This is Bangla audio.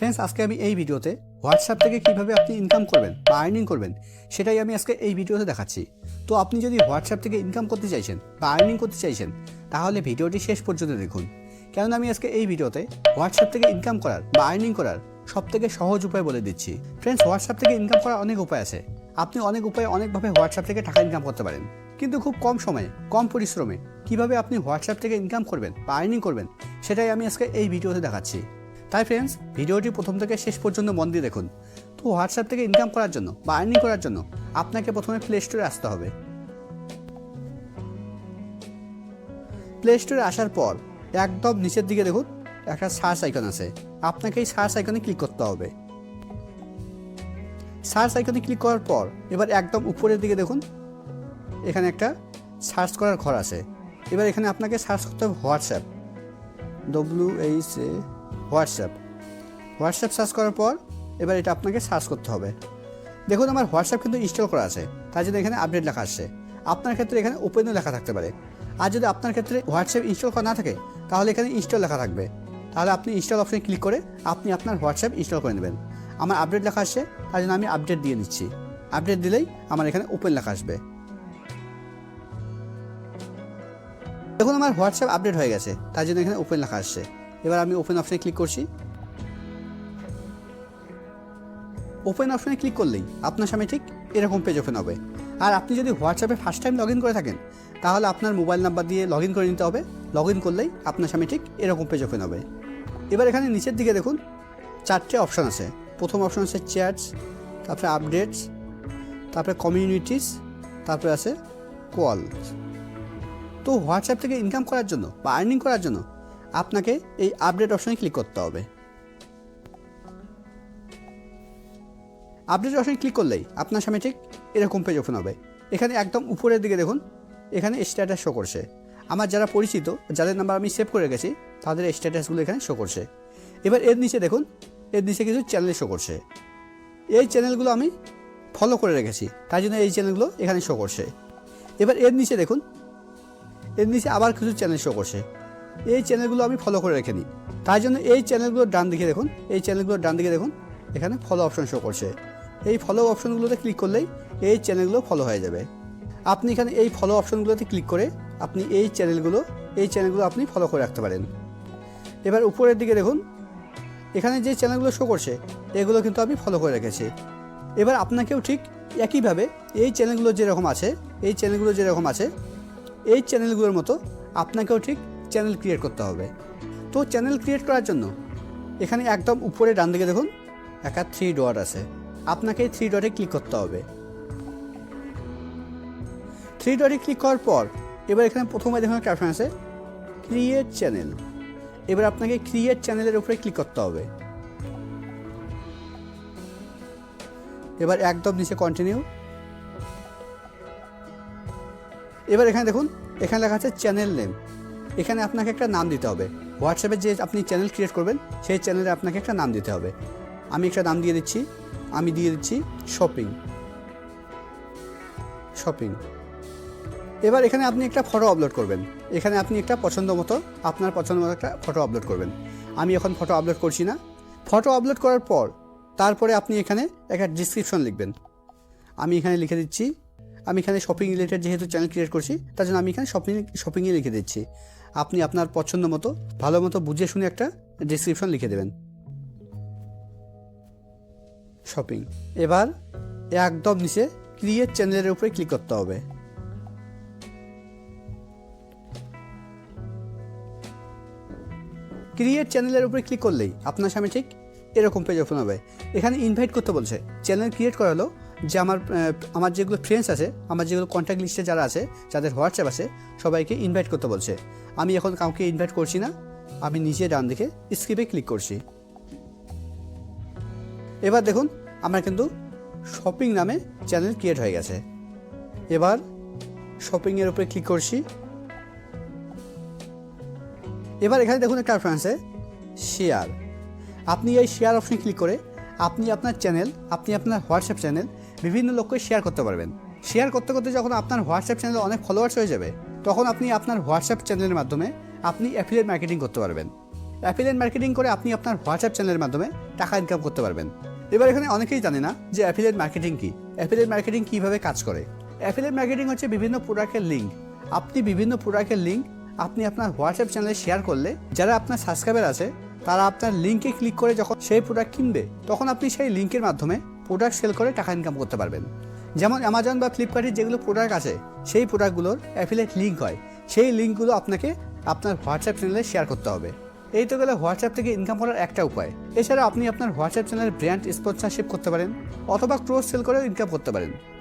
ফ্রেন্ডস আজকে আমি এই ভিডিওতে হোয়াটসঅ্যাপ থেকে কীভাবে আপনি ইনকাম করবেন বা আর্নিং করবেন, সেটাই আমি আজকে এই ভিডিওতে দেখাচ্ছি। তো আপনি যদি হোয়াটসঅ্যাপ থেকে ইনকাম করতে চাইছেন বা আর্নিং করতে চাইছেন, তাহলে ভিডিওটি শেষ পর্যন্ত দেখুন। কেননা আমি আজকে এই ভিডিওতে হোয়াটসঅ্যাপ থেকে ইনকাম করার বা আর্নিং করার সব থেকে সহজ উপায় বলে দিচ্ছি। ফ্রেন্ডস হোয়াটসঅ্যাপ থেকে ইনকাম করার অনেক উপায় আছে। আপনি অনেক উপায়ে অনেকভাবে হোয়াটসঅ্যাপ থেকে টাকা ইনকাম করতে পারেন। কিন্তু খুব কম সময়ে, কম পরিশ্রমে কীভাবে আপনি হোয়াটসঅ্যাপ থেকে ইনকাম করবেন বা আর্নিং করবেন, সেটাই আমি আজকে এই ভিডিওতে দেখাচ্ছি। তাই ফ্রেন্ডস ভিডিওটি প্রথম থেকে শেষ পর্যন্ত মন দিয়ে দেখুন। তো হোয়াটসঅ্যাপ থেকে ইনকাম করার জন্য বা আর্নিং করার জন্য আপনাকে প্রথমে প্লে স্টোরে আসতে হবে। প্লে স্টোরে আসার পর একদম নিচের দিকে দেখুন, একটা সার্চ আইকন আছে। আপনাকে এই সার্চ আইকনে ক্লিক করতে হবে। সার্চ আইকনে ক্লিক করার পর এবার একদম উপরের দিকে দেখুন, এখানে একটা সার্চ করার ঘর আছে। এবার এখানে আপনাকে সার্চ করতে হবে WhatsApp W H A WhatsApp. WhatsApp search করার পর এবার এটা আপনাকে সার্চ করতে হবে। দেখুন আমার হোয়াটসঅ্যাপ কিন্তু ইনস্টল করা আছে। তার জন্য এখানে আপডেট লেখা আসছে। আপনার ক্ষেত্রে এখানে ওপেনও লেখা থাকতে পারে। আর যদি আপনার ক্ষেত্রে হোয়াটসঅ্যাপ ইনস্টল করা না থাকে, তাহলে এখানে ইনস্টল লেখা থাকবে। তাহলে আপনি ইনস্টল অপশনে ক্লিক করে আপনি আপনার হোয়াটসঅ্যাপ ইনস্টল করে নেবেন। আমার আপডেট লেখা আসছে, তার জন্য আমি আপডেট দিয়ে দিচ্ছি। আপডেট দিলেই আমার এখানে ওপেন লেখা আসবে। দেখুন আমার হোয়াটসঅ্যাপ আপডেট হয়ে গেছে, তার জন্য এখানে ওপেন লেখা আসছে। এবার আমি ওপেন অপশনে ক্লিক করছি। ওপেন অপশনে ক্লিক করলেই আপনার সামনে ঠিক এরকম পেজ ওপেন হবে। আর আপনি যদি হোয়াটসঅ্যাপে ফার্স্ট টাইম লগ করে থাকেন, তাহলে আপনার মোবাইল নাম্বার দিয়ে লগ করে নিতে হবে। লগ করলেই আপনার সামনে ঠিক এরকম পেজ ওপেন হবে। এবার এখানে নিচের দিকে দেখুন, চারটে অপশান আছে। প্রথম অপশান আছে চ্যাটস তারপরে আপডেটস তারপরে কমিউনিটিস তারপরে আছে কল তো হোয়াটসঅ্যাপ থেকে ইনকাম করার জন্য বা আর্নিং করার জন্য আপনাকে এই আপডেট অপশনে ক্লিক করতে হবে। আপডেট অপশনে ক্লিক করলেই আপনার সামনে ঠিক এরকম পেজ ওপেন হবে। এখানে একদম উপরের দিকে দেখুন, এখানে স্ট্যাটাস শো করছে। আমার যারা পরিচিত, যাদের নাম্বার আমি সেভ করে গেছি তাদের স্ট্যাটাসগুলো এখানে শো করছে। এবার এর নিচে দেখুন, এর নিচে কিছু চ্যানেল শো করছে। এই চ্যানেলগুলো আমি ফলো করে রেখেছি তাই জন্য এই চ্যানেলগুলো এখানে শো করছে। এবার এর নিচে দেখুন, এর নিচে আবার কিছু চ্যানেল শো করছে। এই চ্যানেলগুলো আমি ফলো করে রেখে নিই তাই জন্য এই চ্যানেলগুলোর ডান দিকে দেখুন, এই চ্যানেলগুলোর ডান দিকে দেখুন, এখানে ফলো অপশন শো করছে। এই ফলো অপশনগুলোতে ক্লিক করলেই এই চ্যানেলগুলো ফলো হয়ে যাবে। আপনি এখানে এই ফলো অপশনগুলোতে ক্লিক করে আপনি এই চ্যানেলগুলো এই চ্যানেলগুলো আপনি ফলো করে রাখতে পারেন। এবার উপরের দিকে দেখুন, এখানে যে চ্যানেলগুলো শো করছে, এগুলো কিন্তু আমি ফলো করে রেখেছি। এবার আপনাকেও ঠিক একইভাবে এই চ্যানেলগুলো যেরকম আছে, এই চ্যানেলগুলো যেরকম আছে, এই চ্যানেলগুলোর মতো আপনাকেও ঠিক চ্যানেল ক্রিয়েট করতে হবে। তো চ্যানেল ক্রিয়েট করার জন্য এখানে একদম উপরে ডান দিকে দেখুন একটা থ্রি ডট আছে। আপনাকে থ্রি ডটে ক্লিক করতে হবে। থ্রি ডটে ক্লিক করার পর এবার এখানে প্রথমে দেখুন একটা অপশন আছে ক্রিয়েট চ্যানেল এবার আপনাকে ক্রিয়েট চ্যানেলের উপরে ক্লিক করতে হবে। এবার একদম নিচে কন্টিনিউ এবার এখানে দেখুন, এখানে লেখা আছে চ্যানেল নেম এখানে আপনাকে একটা নাম দিতে হবে। হোয়াটসঅ্যাপে যে আপনি চ্যানেল ক্রিয়েট করবেন, সেই চ্যানেলে আপনাকে একটা নাম দিতে হবে। আমি একটা নাম দিয়ে দিচ্ছি, আমি দিয়ে দিচ্ছি শপিং শপিং এবার এখানে আপনি একটা ফটো আপলোড করবেন। এখানে আপনি একটা পছন্দ মতো, আপনার পছন্দ মতো একটা ফটো আপলোড করবেন। আমি এখন ফটো আপলোড করছি না। ফটো আপলোড করার পর, তারপরে আপনি এখানে একটা ডিসক্রিপশন লিখবেন। আমি এখানে লিখে দিচ্ছি, আমি এখানে শপিং রিলেটেড যেহেতু চ্যানেল ক্রিয়েট করছি, তার জন্য আমি এখানে শপিং শপিংয়ে লিখে দিচ্ছি। আপনি আপনার পছন্দ মতো, ভালো মতো বুঝে শুনে একটা ডিসক্রিপশন লিখে দেবেন। শপিং এবার একদম নিচে ক্রিয়েট চ্যানেলের উপরে ক্লিক করতে হবে। ক্রিয়েট চ্যানেলের উপরে ক্লিক করলেই আপনার সামনে ঠিক এরকম পেজ ওপেন হবে। এখানে ইনভাইট করতে বলছে। চ্যানেল ক্রিয়েট করা হলো। যে আমার আমার যেগুলো ফ্রেন্ডস আছে, আমার যেগুলো কন্ট্যাক্ট লিস্টে যারা আছে, যাদের হোয়াটসঅ্যাপ আছে, সবাইকে ইনভাইট করতে বলছে। আমি এখন কাউকে ইনভাইট করছি না, আমি নিচে ডান দিকে স্ক্রিপে ক্লিক করছি। এবার দেখুন, আমার কিন্তু শপিং নামে চ্যানেল ক্রিয়েট হয়ে গেছে। এবার শপিংয়ের উপরে ক্লিক করছি। এবার এখানে দেখুন একটা অপশন আছে শেয়ার আপনি এই শেয়ার অপশনে ক্লিক করে, আপনি আপনার চ্যানেল আপনি আপনার হোয়াটসঅ্যাপ চ্যানেল বিভিন্ন লোককে শেয়ার করতে পারবেন। শেয়ার করতে করতে যখন আপনার হোয়াটসঅ্যাপ চ্যানেলে অনেক ফলোয়ার্স হয়ে যাবে, তখন আপনি আপনার হোয়াটসঅ্যাপ চ্যানেলের মাধ্যমে আপনি অ্যাফিলিয়েট মার্কেটিং করতে পারবেন। অ্যাফিলিয়েট মার্কেটিং করে আপনি আপনার হোয়াটসঅ্যাপ চ্যানেলের মাধ্যমে টাকা ইনকাম করতে পারবেন। এবার এখানে অনেকেই জানে না যে অ্যাফিলিয়েট মার্কেটিং কী। অ্যাফিলিয়েট মার্কেটিং কীভাবে কাজ করে? অ্যাফিলিয়েট মার্কেটিং হচ্ছে বিভিন্ন প্রোডাক্টের লিঙ্ক আপনি বিভিন্ন প্রোডাক্টের লিঙ্ক আপনি আপনার হোয়াটসঅ্যাপ চ্যানেলে শেয়ার করলে যারা আপনার সাবস্ক্রাইবার আছে, তারা আপনার লিঙ্কে ক্লিক করে যখন সেই প্রোডাক্ট কিনবে, তখন আপনি সেই লিঙ্কের মাধ্যমে প্রোডাক্ট সেল করে টাকা ইনকাম করতে পারবেন। যেমন অ্যামাজন বা ফ্লিপকার্টের যেগুলো প্রোডাক্ট আছে, সেই প্রোডাক্টগুলোর অ্যাফিলেট লিঙ্ক হয়। সেই লিঙ্কগুলো আপনাকে আপনার হোয়াটসঅ্যাপ চ্যানেলে শেয়ার করতে হবে। এই তো গেলে হোয়াটসঅ্যাপ থেকে ইনকাম করার একটা উপায়। এছাড়া আপনি আপনার হোয়াটসঅ্যাপ চ্যানেলের ব্র্যান্ড স্পন্সরশিপ করতে পারেন, অথবা ক্রোস সেল করেও ইনকাম করতে পারেন।